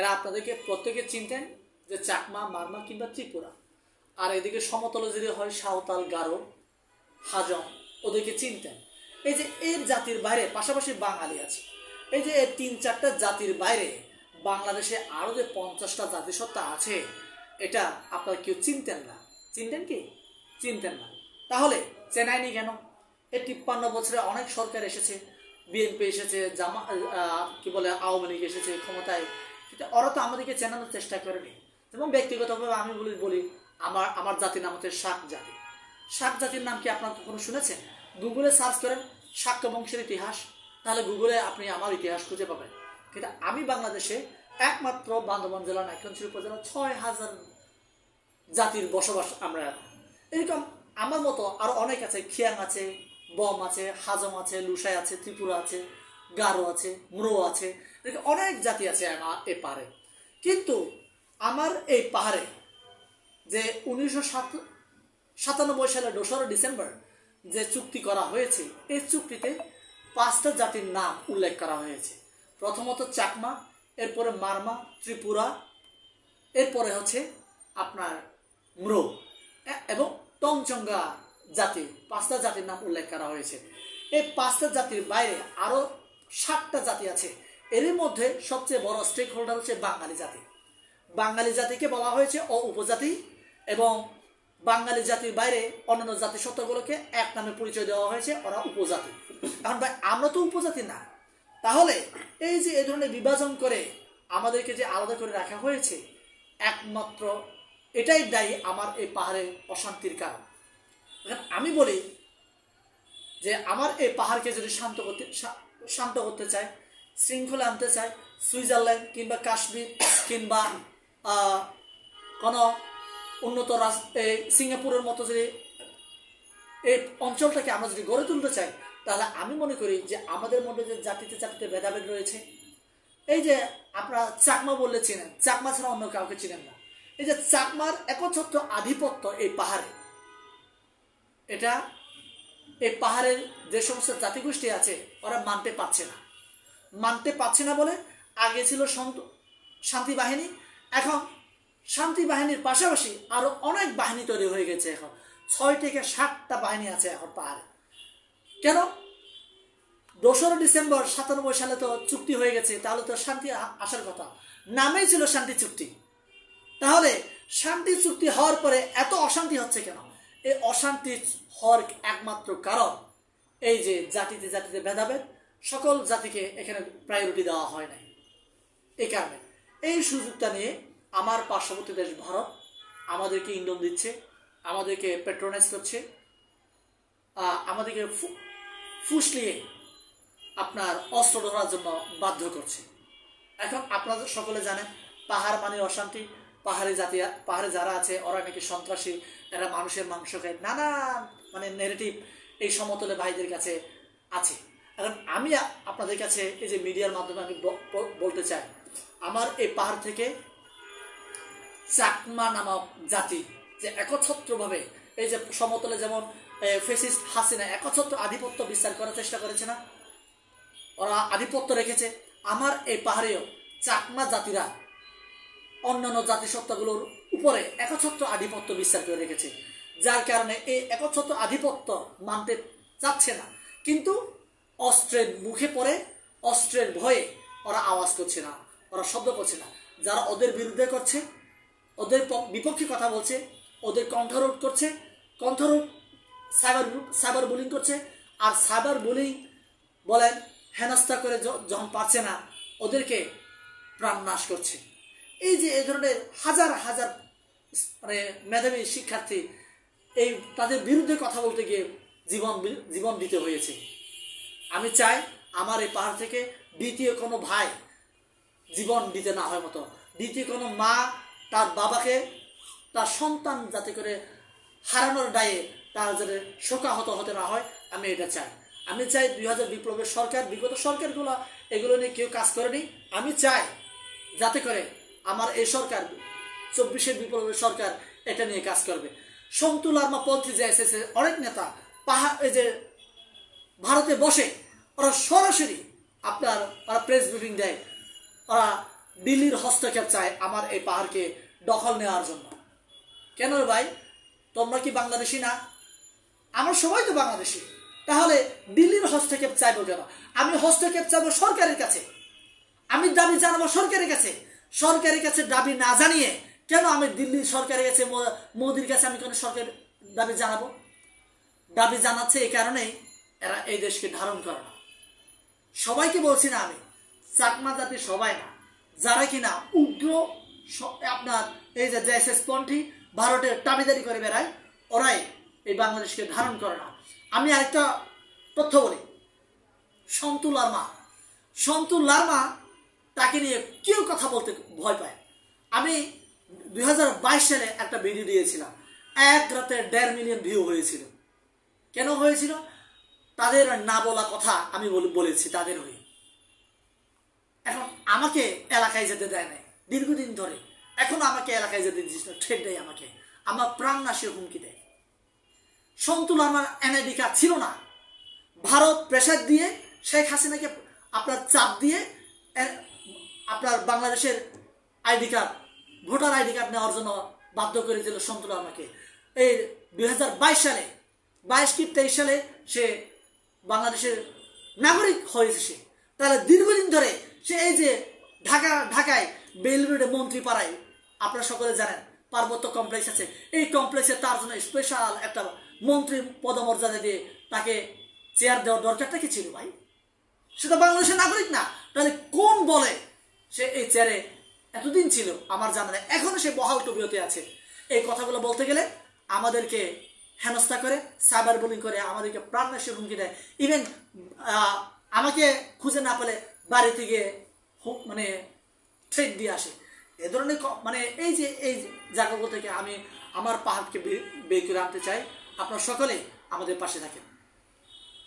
এরা আপনাদেরকে প্রত্যেকে চিনতেন যে চাকমা, মারমা কিংবা ত্রিপুরা। আর এদিকে সমতলে যদি হয়, সাঁওতাল, গারো, হাজং, ওদেরকে চিনতেন। এই যে এর জাতির বাইরে পাশাপাশি বাঙালি আছে। এই যে তিন চারটা জাতির বাইরে বাংলাদেশে আরও যে পঞ্চাশটা জাতিসত্তা আছে, এটা আপনারা কেউ চিনতেন না। চিনতেন কি? চিনতেন না। তাহলে চেনায়নি কেন? এই তিপ্পান্ন বছরে অনেক সরকার এসেছে। বিএনপি এসেছে, জামা কি বলে, আওয়ামী লীগ এসেছে, ক্ষমতায় কিন্তু ওরা তো আমাদেরকে চেনানোর চেষ্টা করেনি যেমন ব্যক্তিগতভাবে আমি বলি বলি, আমার আমার জাতির নাম হচ্ছে শাক জাতি। শাক জাতির নাম কি আপনার কখনো শুনেছেন? গুগলে সার্চ করেন শাক্য বংশের ইতিহাস, তাহলে গুগলে আপনি আমার ইতিহাস খুঁজে পাবেন। কিন্তু আমি বাংলাদেশে একমাত্র বান্দরবান জেলা নাইক্ষণশির উপজেলা ছয় হাজার জাতির বসবাস আমরা এরকম আমার মতো আরও অনেক আছে, খিয়াং আছে, বম আছে, হাজং আছে, লুসাই আছে, ত্রিপুরা আছে। গারো আছে ম্রো আছে অনেক জাতি আছে আমার এ পাহাড়ে। কিন্তু আমার এই পাহাড়ে যে উনিশশো সাতানব্বই সালের দোসরা ডিসেম্বর যে চুক্তি করা হয়েছে, এই চুক্তিতে পাঁচটা জাতির নাম উল্লেখ করা হয়েছে। প্রথমত চাকমা, এরপরে মারমা, ত্রিপুরা, এরপরে হচ্ছে আপনার ম্রো এবং টংচঙ্গা জাতি, পাঁচটা জাতির নাম উল্লেখ করা হয়েছে। এই পাঁচটা জাতির বাইরে আরও সাতটা জাতি আছে। এর মধ্যে সবচেয়ে বড় স্টেক হোল্ডার হচ্ছে বাঙালি জাতি। বাঙালি জাতিকে বলা হয়েছে অ উপজাতি এবং বাঙালি জাতির বাইরে অন্যান্য জাতি জাতিসত্তাগুলোকে এক নামে পরিচয় দেওয়া হয়েছে, ওরা উপজাতি। কারণ ভাই, আমরা তো উপজাতি না। তাহলে এই যে এই ধরনের বিভাজন করে আমাদেরকে যে আলাদা করে রাখা হয়েছে, একমাত্র এটাই দায়ী আমার এই পাহাড়ে অশান্তির কারণ। আমি বলি যে আমার এই পাহাড়কে যদি শান্ত করতে শান্ত করতে চায়, শৃঙ্খলা আনতে চায়, সুইজারল্যান্ড কিংবা কাশ্মীর কিংবা কোনো উন্নত এই সিঙ্গাপুরের মতো যদি এই অঞ্চলটাকে আমরা যদি গড়ে তুলতে চাই, তাহলে আমি মনে করি যে আমাদের মধ্যে যে জাতিতে জাতিতে ভেদাভেদ রয়েছে। এই যে আপনারা চাকমা বললে চিনেন, চাকমা ছাড়া অন্য কাউকে চিনেন না। এই যে চাকমার একচ্ছত্র আধিপত্য এই পাহাড়ে, এটা এই পাহাড়ের যে সমস্ত জাতিগোষ্ঠী আছে, ওরা মানতে পারছে না। মানতে পারছে না বলে আগে ছিল শান্তি বাহিনী, এখন শান্তি বাহিনীর পাশাপাশি আরও অনেক বাহিনী তৈরি হয়ে গেছে এখন। ছয় থেকে সাতটা বাহিনী আছে এখন পাহাড়ে। কেন? দোসরা ডিসেম্বর সাতানব্বই সালে তো চুক্তি হয়ে গেছে, তাহলে তো শান্তি আসার কথা। নামেই ছিল শান্তি চুক্তি। তাহলে শান্তি চুক্তি হওয়ার পরে এত অশান্তি হচ্ছে কেন? এই অশান্তি হওয়ার একমাত্র কারণ এই যে জাতিতে জাতিতে ভেদাভেদ, সকল জাতিকে এখানে প্রায়োরিটি দেওয়া হয় নাই। এই কারণে এই সুযোগটা নিয়ে আমার পার্শ্ববর্তী দেশ ভারত আমাদেরকে ইন্ধন দিচ্ছে, আমাদেরকে পেট্রোনাইজ করছে আমাদেরকে ফুসলিয়ে আপনার অস্ত্র ধরার জন্য বাধ্য করছে। এখন আপনাদের সকলে জানেন, পাহাড় মানে অশান্তি, পাহাড়ি জাতি, পাহাড়ে যারা আছে ওরা নাকি সন্ত্রাসী এরা মানুষের মাংস খায় নানা মানে নেগেটিভ এই সমতলে ভাইদের কাছে আছে। এখন আমি আপনাদের কাছে এই যে মিডিয়ার মাধ্যমে আমি বলতে চাই, আমার এই পাহাড় থেকে চাকমা নামক জাতি যে একচ্ছত্রভাবে এই যে সমতলে যেমন ফেসিস্ট হাসিনা একচ্ছত্র আধিপত্য বিস্তার করার চেষ্টা করেছে না? ওরা আধিপত্য রেখেছে। আমার এই পাহাড়েও চাকমা জাতিরা অন্যান্য জাতিসত্তাগুলোর উপরে একচ্ছত্র আধিপত্য বিস্তার করে রেখেছে। যার কারণে এই একচ্ছত্র আধিপত্য মানতে চাচ্ছে না। কিন্তু অস্ত্রের মুখে পড়ে, অস্ত্রের ভয়ে ওরা আওয়াজ করছে না, ওরা শব্দ করছে না। যারা ওদের বিরুদ্ধে করছে, ওদের বিপক্ষে কথা বলছে, ওদের কণ্ঠরোধ করছে কণ্ঠরোধ সাইবার সাইবার বুলিং করছে, আর সাইবার বুলিং বলেন, হেনস্থা করে যখন পারছে না, ওদেরকে প্রাণ নাশ করছে। এই যে এই ধরনের হাজার হাজার মানে মেধাবী শিক্ষার্থী, এই তাদের বিরুদ্ধে কথা বলতে গিয়ে জীবন জীবন দিতে হয়েছে। আমি চাই আমার এই পাহাড় থেকে দ্বিতীয় কোনো ভাই জীবন দিতে না হয় মতো। দ্বিতীয় কোনো মা তার বাবাকে, তার সন্তান যাতে করে হারানোর দায়ে তার যাতে শোকাহত হতে না হয়, আমি এটা চাই। আমি চাই দুই হাজার বিপ্লবের সরকার, বিগত সরকারগুলো এগুলো নিয়ে কেউ কাজ করেনি। আমি চাই যাতে করে আমার এই সরকার চব্বিশের বিপ্লবের সরকার এটা নিয়ে কাজ করবে। সন্তু লার্মা পন্থী যে এসেছে, অনেক নেতা পাহাড় এই যে ভারতে বসে, ওরা সরাসরি আপনার, ওরা প্রেস ব্রিফিং দেয়। ওরা দিল্লির হস্তক্ষেপ চায় আমার এই পাহাড়কে দখল নেওয়ার জন্য। কেন ভাই? তোমরা কি বাংলাদেশি না? আমার সবাই তো বাংলাদেশি। তাহলে দিল্লির হস্তক্ষেপ চাইব কেন? আমি হস্তক্ষেপ চাইব সরকারের কাছে। আমি দাবি জানাব সরকারের কাছে। সরকারের কাছে দাবি না জানিয়ে কেন আমি দিল্লির সরকারের কাছে মোদির কাছে আমি কেন সরকার দাবি জানাব? দাবি জানাচ্ছে এই কারণেই এরা এই দেশকে ধারণ করে না। সবাইকে বলছি না আমি, চাকমা জাতি সবাই না। যারা কিনা উগ্র আপনার এই যে জেএসএস পন্থী ভারতের দাবিদারি করে বেড়ায়, ওরাই এই বাংলাদেশকে ধারণ করে না। আমি আরেকটা তথ্য বলি। সন্তু লার্মা। সন্তু লার্মা তাকে নিয়ে কেউ কথা বলতে ভয় পায়। আমি দুই হাজার বাইশ সালে একটা ভিডিও দিয়েছিলাম। এক রাতে দেড় মিলিয়ন ভিউ হয়েছিল। কেন হয়েছিল? তাদের না বলা কথা আমি বলেছি, তাদের হয়ে। এখন আমাকে এলাকায় যেতে দেয় নাই, দীর্ঘদিন ধরে। এখন আমাকে এলাকায় যেতে দিচ্ছে না ঠেট দেয় আমাকে। আমার প্রাণ নাশে হুমকি দেয়। সন্তুল আমার এনআইডি ছিল না। ভারত প্রেসার দিয়ে শেখ হাসিনাকে আপনার চাপ দিয়ে আপনার বাংলাদেশের ID card voter ID card নেওয়ার জন্য বাধ্য করে দিল সন্তুল আমাকে। এই দুই হাজার বাইশ সালে, বাইশ কি তেইশ সালে সে বাংলাদেশের নাগরিক হয়েছে সে। তাহলে দীর্ঘদিন ধরে সে এই যে ঢাকা, ঢাকায় বেল রোডে মন্ত্রী পাড়ায় আপনারা সকলে জানেন, পার্বত্য কমপ্লেক্স আছে। এই কমপ্লেক্সে তার জন্য স্পেশাল একটা মন্ত্রী পদমর্যাদা দিয়ে তাকে চেয়ার দেওয়ার দরকারটা কি ছিল ভাই? সে তো বাংলাদেশের নাগরিক না। তাহলে কোন বলে সে এই চেয়ারে এতদিন ছিল, আমার জানা নেই। এখনও সে বহাল টবিয়তে আছে। এই কথাগুলো বলতে গেলে আমাদেরকে হেনস্থা করে, সাইবার বুলিং করে, আমাদেরকে প্রাণনাশের হুমকি দেয়। ইভেন আমাকে খুঁজে না পেলে বাড়ি থেকে মানে থ্রেট দিয়ে আসে। এ ধরনের মানে এই যে, এই জায়গাগুলো থেকে আমি আমার পাহাড়কে বের করে আনতে চাই, আপনারা সকলে আমাদের পাশে থাকেন।